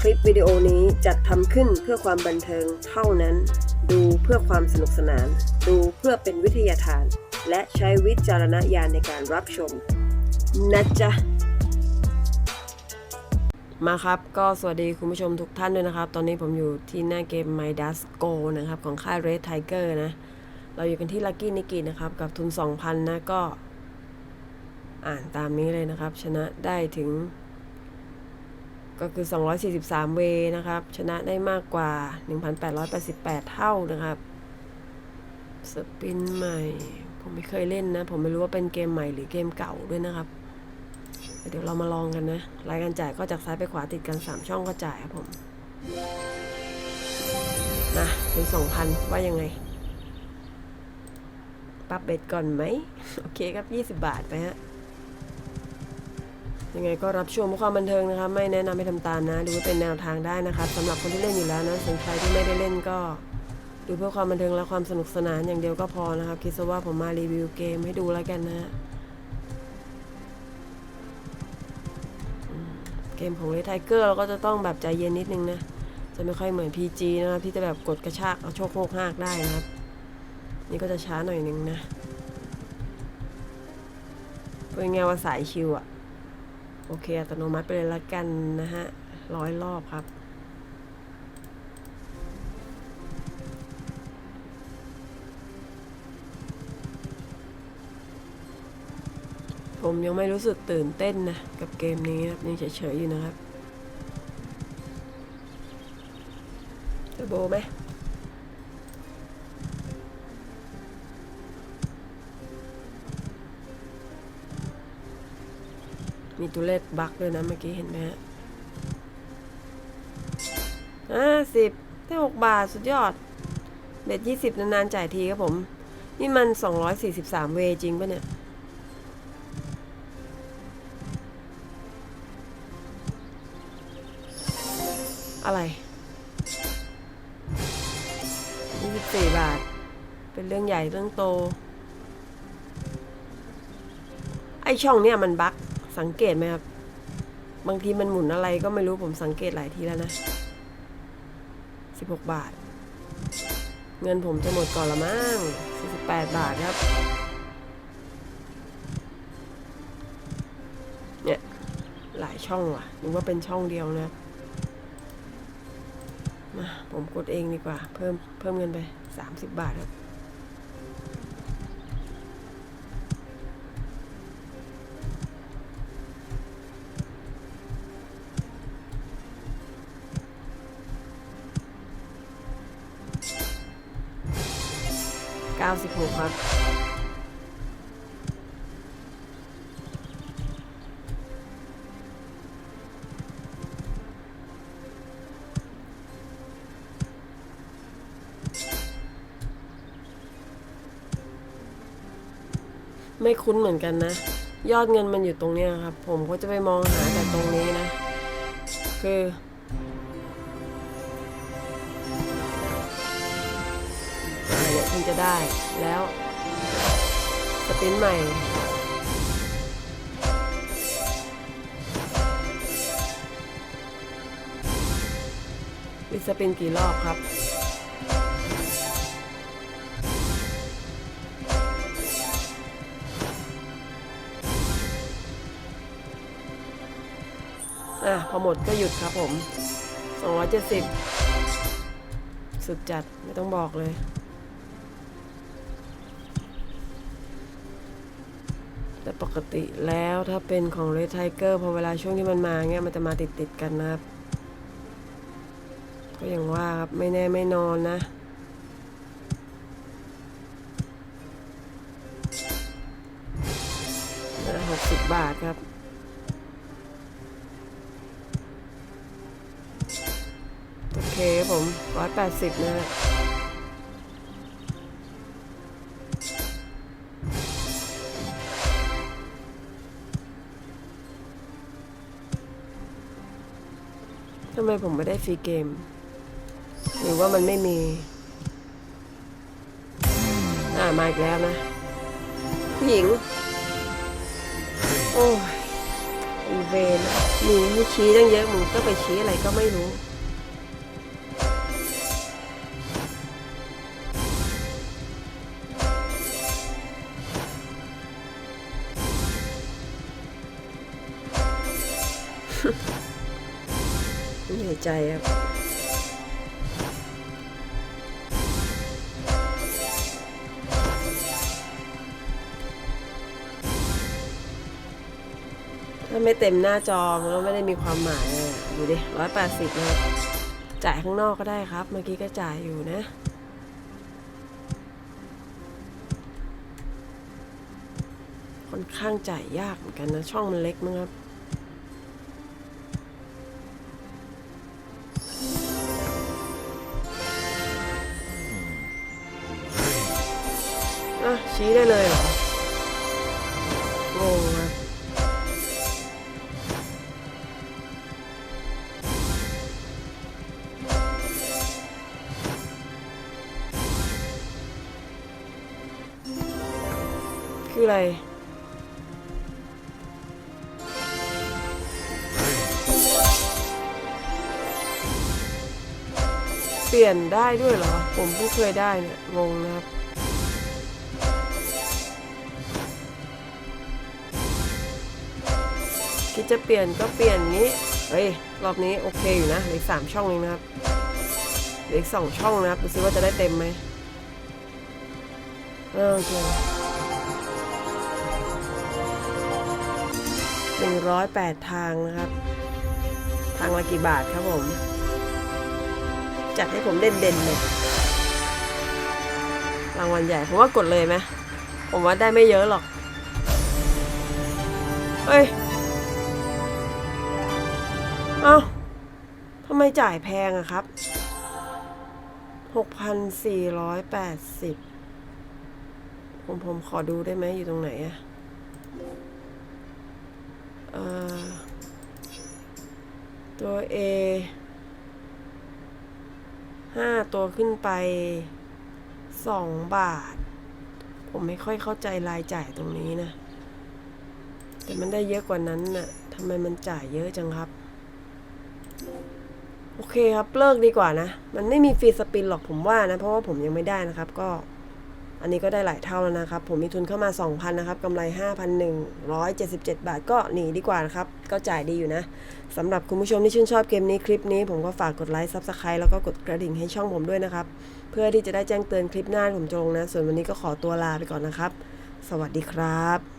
คลิปวิดีโอนี้จัดทำขึ้นเพื่อความบันเทิงเท่านั้น ดูเพื่อความสนุกสนาน ดูเพื่อเป็นวิทยาทาน และใช้วิจารณญาณในการรับชม นะจ๊ะ มาครับ ก็สวัสดีคุณผู้ชมทุกท่านด้วยนะครับ ตอนนี้ผมอยู่ที่หน้าเกม My Dust Go นะครับ ของค่าย Red Tiger นะ เราอยู่กันที่ Lucky n i k i นะครับ กับทุน 2,000 นะก็อ่านตามนี้เลยนะครับ ชนะได้ถึง ก็คือ 243 เวย์นะครับ ชนะได้มากกว่า 1,888 เท่านะครับ สปินใหม่ ผมไม่เคยเล่นนะ ผมไม่รู้ว่าเป็นเกมใหม่หรือเกมเก่าด้วยนะครับ เดี๋ยวเรามาลองกันนะ รายการจ่ายก็จากซ้ายไปขวาติดกัน 3 ช่องก็จ่ายครับผม นะเป็น2,000 ว่ายังไง ปรับเบ็ดก่อนไหม โอเคครับ 20 บาทไปฮะ ยังไงก็รับชมเพื่อความบันเทิงนะครับไม่แนะนำให้ทำตามนะดูไว้เป็นแนวทางได้นะครับสำหรับคนที่เล่นอยู่แล้วนะส่วนใครที่ไม่ได้เล่นก็ ดูเพื่อความบันเทิงและความสนุกสนานอย่างเดียวก็พอนะครับคิดซะว่าผมมารีวิวเกมให้ดูแล้วกันนะฮะอืมเกมของเลทไทเกอร์เราก็จะต้องแบบใจเย็นนิดนึงนะ จะไม่ค่อยเหมือน PG นะครับที่จะแบบกดกระชากเอาโชคโคกหากได้นะครับ นี่ก็จะช้าหน่อยนึงนะเป็นไงว่าสายชิวอะ โอเค อัตโนมัติไปเลยละกันนะฮะร้อยรอบครับ ผมยังไม่รู้สึกตื่นเต้นนะ กับเกมนี้ครับยังเฉยๆอยู่นะครับจะโบไหม มีตัวเลขบั๊กด้วยนะเมื่อกี้เห็นไหมฮะอ่าสิบได้หกบาท สุดยอด เบ็ดยี่สิบนานๆจ่ายทีครับผม นี่มันสองร้อยสี่สิบสามเวจริงปะเนี่ย อะไรยี่สิบสี่บาท เป็นเรื่องใหญ่เรื่องโต ไอช่องเนี่ยมันบั๊ก สังเกตไหมครับ บางทีมันหมุนอะไรก็ไม่รู้ผมสังเกตหลายทีแล้วนะ 16 บาท เงินผมจะหมดก่อนละมั้ง48 บาทครับ เนี่ย หลายช่องว่ะ นึกว่าเป็นช่องเดียวนะ มา ผมกดเองดีกว่า เพิ่ม เพิ่มเงินไป 30 บาทครับ 96 ครับ ไม่คุ้นเหมือนกันนะ ยอดเงินมันอยู่ตรงเนี้ยครับ ผมก็จะไปมองหาแต่ตรงนี้นะ คือ เนี่ยถึงจะได้แล้วสปินใหม่มีสปินกี่รอบครับอะพอหมดก็หยุดครับผม 270 สุดจัด ไม่ต้องบอกเลย แต่ ปกติแล้วถ้าเป็นของ Red Tiger พอเวลาช่วงที่มันมาเงี้ยมันจะมาติดติดๆกันนะครับ ก็อย่างว่าครับ ไม่แน่ไม่นอนนะหกสิบบาทครับโอเคผมร้อยแปดสิบนะ ทำไมผมไม่ได้ฟรีเกม หรือว่ามันไม่มี อ่ามาอีกแล้วนะผู้หญิง โอ้ยอีเวนมีให้ชี้ตั้งเยอะมึงก็ไปชี้อะไรก็ไม่รู้ เหนื่อยใจครับถ้าไม่เต็มหน้าจอมันก็ไม่ได้มีความหมายดูดิร้อยแปดสิบนะครับจ่ายข้างนอกก็ได้ครับ เมื่อกี้ก็จ่ายอยู่นะค่อนข้างจ่ายยากเหมือนกันนะ ช่องมันเล็กมั้งครับ ชี้ได้เลยเหรองงครับคืออะไรเปลี่ยนได้ด้วยเหรอ ผมเพิ่งเคยได้เนี่ย งงนะครับ ดจะเปลี่ยนก็เปลี่ยนนี้ เฮ้ย รอบนี้โอเคอยู่นะเหลืออกสามช่องเองนะครับเหลืออีกสองช่องนะครับดูซิว่าจะได้เต็มไหมโอเคหนึ่งร้อยแปดทางนะครับ ทางละกี่บาทครับผม จัดให้ผมเด่นๆเลยรางวัลใหญ่ ผมว่ากดเลยไหมผมว่าได้ไม่เยอะหรอก เฮ้ย เอ้าทำไมจ่ายแพงอะครับหกพันสี่ร้อยแปดสิบผมผมขอดูได้ไหมอยู่ตรงไหนอะตัว A ห้าตัวขึ้นไปสองบาท ผมไม่ค่อยเข้าใจรายจ่ายตรงนี้นะ แต่มันได้เยอะกว่านั้นน่ะทำไมมันจ่ายเยอะจังครับ โอเคครับ เลิกดีกว่านะ มันไม่มีฟรีสปินหรอกผมว่านะ เพราะว่าผมยังไม่ได้นะครับ ก็ อันนี้ก็ได้หลายเท่าแล้วนะครับ ผมมีทุนเข้ามา 2,000 นะครับกำไร 5,177 บาทก็หนีดีกว่านะครับ ก็จ่ายดีอยู่นะสำหรับคุณผู้ชมที่ชื่นชอบเกมนี้คลิปนี้ ผมก็ฝากกดไลค์ซับสไครต์แล้วก็กดกระดิ่งให้ช่องผมด้วยนะครับ เพื่อที่จะได้แจ้งเตือนคลิปหน้าผมจะลงนะ ส่วนวันนี้ก็ขอตัวลาไปก่อนนะครับ สวัสดีครับ